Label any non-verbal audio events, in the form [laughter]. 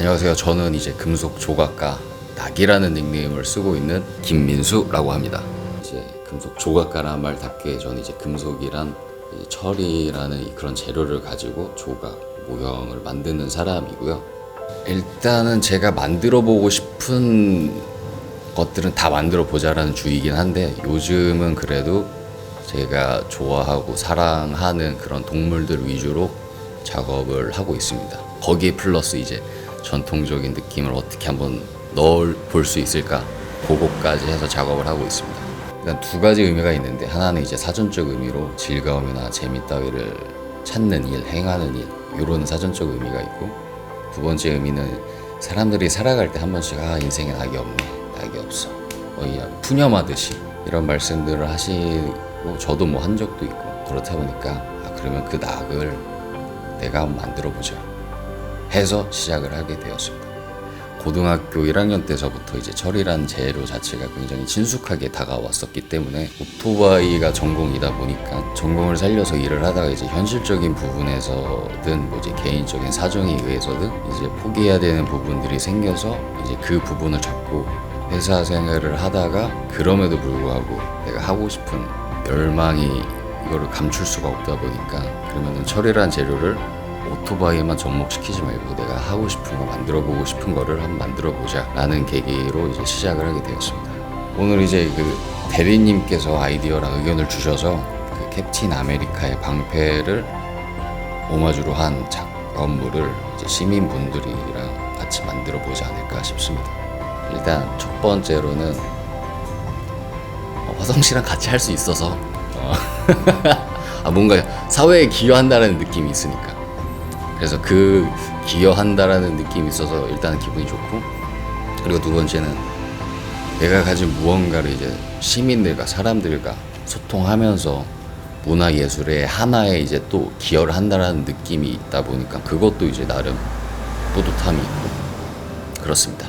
안녕하세요. 저는 이제 금속 조각가 낙이라는 닉네임을 쓰고 있는 김민수라고 합니다. 이제 금속 조각가라는 말답게 저는 이제 금속이란 이 철이라는 이 그런 재료를 가지고 조각 모형을 만드는 사람이고요. 일단은 제가 만들어 보고 싶은 것들은 다 만들어 보자라는 주의긴 한데 요즘은 그래도 제가 좋아하고 사랑하는 그런 동물들 위주로 작업을 하고 있습니다. 거기에 플러스 이제 전통적인 느낌을 어떻게 한번 넣을 볼 수 있을까 그거까지 해서 작업을 하고 있습니다. 일단 두 가지 의미가 있는데 하나는 이제 사전적 의미로 즐거움이나 재미 따위를 찾는 일, 행하는 일 이런 사전적 의미가 있고 두 번째 의미는 사람들이 살아갈 때 한 번씩 아 인생에 낙이 없네, 낙이 없어, 거의 푸념하듯이 이런 말씀들을 하시고 저도 뭐 한 적도 있고 그렇다 보니까 아 그러면 그 낙을 내가 한번 만들어 보자 해서 시작을 하게 되었습니다. 고등학교 1학년 때서부터 이제 철이란 재료 자체가 굉장히 친숙하게 다가왔었기 때문에 오토바이가 전공이다 보니까 전공을 살려서 일을 하다가 이제 현실적인 부분에서든 뭐 이제 개인적인 사정에 의해서든 이제 포기해야 되는 부분들이 생겨서 이제 그 부분을 잡고 회사 생활을 하다가 그럼에도 불구하고 내가 하고 싶은 열망이 이거를 감출 수가 없다 보니까 그러면은 철이란 재료를 오토바이에만 접목시키지 말고 내가 하고 싶은 거 만들어 보고 싶은 거를 한번 만들어 보자 라는 계기로 이제 시작을 하게 되었습니다. 오늘 이제 그 대리님께서 아이디어랑 의견을 주셔서 그 캡틴 아메리카의 방패를 오마주로 한 작업물을 이제 시민분들이랑 같이 만들어 보지 않을까 싶습니다. 일단 첫 번째로는 어, 화성 씨랑 같이 할 수 있어서 어, [laughs] 아, 뭔가 사회에 기여한다는 느낌이 있으니까 그래서 그 기여한다라는 느낌이 있어서 일단 기분이 좋고 그리고 두 번째는 내가 가진 무언가를 이제 시민들과 사람들과 소통하면서 문화 예술의 하나에 이제 또 기여를 한다라는 느낌이 있다 보니까 그것도 이제 나름 뿌듯함이 있고 그렇습니다.